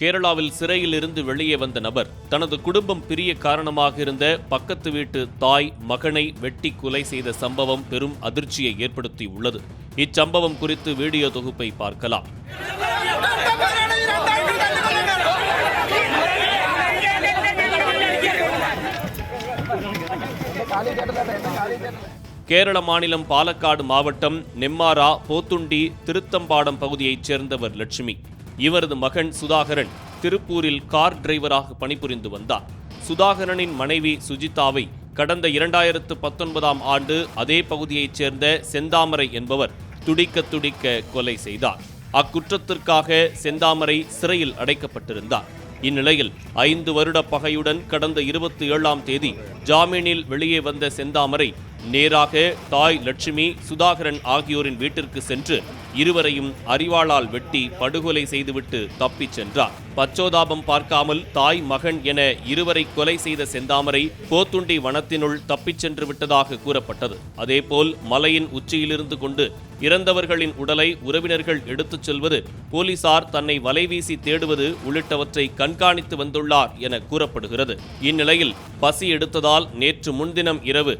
கேரளாவில் சிறையில் இருந்து வெளியே வந்த நபர் தனது குடும்பம் பிரிய காரணமாக இருந்த பக்கத்து வீட்டு தாய் மகனை வெட்டி கொலை செய்த சம்பவம் பெரும் அதிர்ச்சியை ஏற்படுத்தியுள்ளது. இச்சம்பவம் குறித்து வீடியோ தொகுப்பை பார்க்கலாம். கேரள மாநிலம் பாலக்காடு மாவட்டம் நெம்மாரா போத்துண்டி திருத்தம்பாடம் பகுதியைச் சேர்ந்தவர் லட்சுமி. இவரது மகன் சுதாகரன் திருப்பூரில் கார் டிரைவராக பணிபுரிந்து வந்தார். சுதாகரனின் மனைவி சுஜிதாவை கடந்த இரண்டாயிரத்து பத்தொன்பதாம் ஆண்டு அதே பகுதியைச் சேர்ந்த செந்தாமரை என்பவர் துடிக்க துடிக்க கொலை செய்தார். அக்குற்றத்திற்காக செந்தாமரை சிறையில் அடைக்கப்பட்டிருந்தார். இந்நிலையில் ஐந்து வருட பகையுடன் கடந்த இருபத்தி ஏழாம் தேதி ஜாமீனில் வெளியே வந்த செந்தாமரை நேராக தாய் லட்சுமி சுதாகரன் ஆகியோரின் வீட்டிற்கு சென்று இருவரையும் அறிவாளால் வெட்டி படுகொலை செய்துவிட்டு தப்பிச் சென்றார். பச்சோதாபம் பார்க்காமல் தாய் மகன் என இருவரை கொலை செய்த செந்தாமரை போத்துண்டி வனத்தினுள் தப்பிச் சென்று விட்டதாக கூறப்பட்டது. அதேபோல் மலையின் உச்சியிலிருந்து கொண்டு இறந்தவர்களின் உடலை உறவினர்கள் எடுத்துச் செல்வது போலீசார் தன்னை வலைவீசி தேடுவது உள்ளிட்டவற்றை கண்காணித்து வந்துள்ளார் என கூறப்படுகிறது. இந்நிலையில் பசி எடுத்ததால் நேற்று முன்தினம் இரவு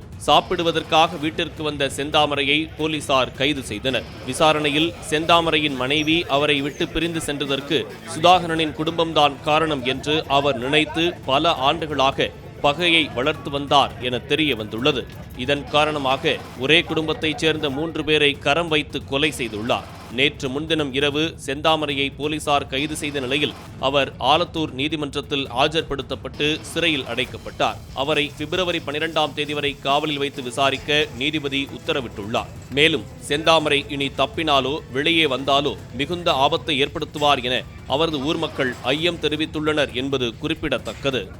சாப்பிடுவதற்காக வீட்டிற்கு வந்த செந்தாமரையை போலீசார் கைது செய்தனர். விசாரணையில் செந்தாமரையின் மனைவி அவரை விட்டு பிரிந்து சென்றதற்கு சுதாகரனின் குடும்பம்தான் காரணம் என்று அவர் நினைத்து பல ஆண்டுகளாக பகையை வளர்த்து வந்தார் என தெரிய வந்துள்ளது. இதன் காரணமாக ஒரே குடும்பத்தைச் சேர்ந்த மூன்று பேரை கரம் வைத்து கொலை செய்துள்ளார். நேற்று முன்தினம் இரவு செந்தாமரையை போலீசார் கைது செய்த நிலையில் அவர் ஆலத்தூர் நீதிமன்றத்தில் ஆஜர்படுத்தப்பட்டு சிறையில் அடைக்கப்பட்டார். அவரை பிப்ரவரி பனிரெண்டாம் தேதி வரை காவலில் வைத்து விசாரிக்க நீதிபதி உத்தரவிட்டுள்ளார். மேலும் செந்தாமரை இனி தப்பினாலோ வெளியே வந்தாலோ மிகுந்த ஆபத்தை ஏற்படுத்துவார் என அவரது ஊர் மக்கள் ஐயம் தெரிவித்துள்ளனர் என்பது குறிப்பிடத்தக்கது.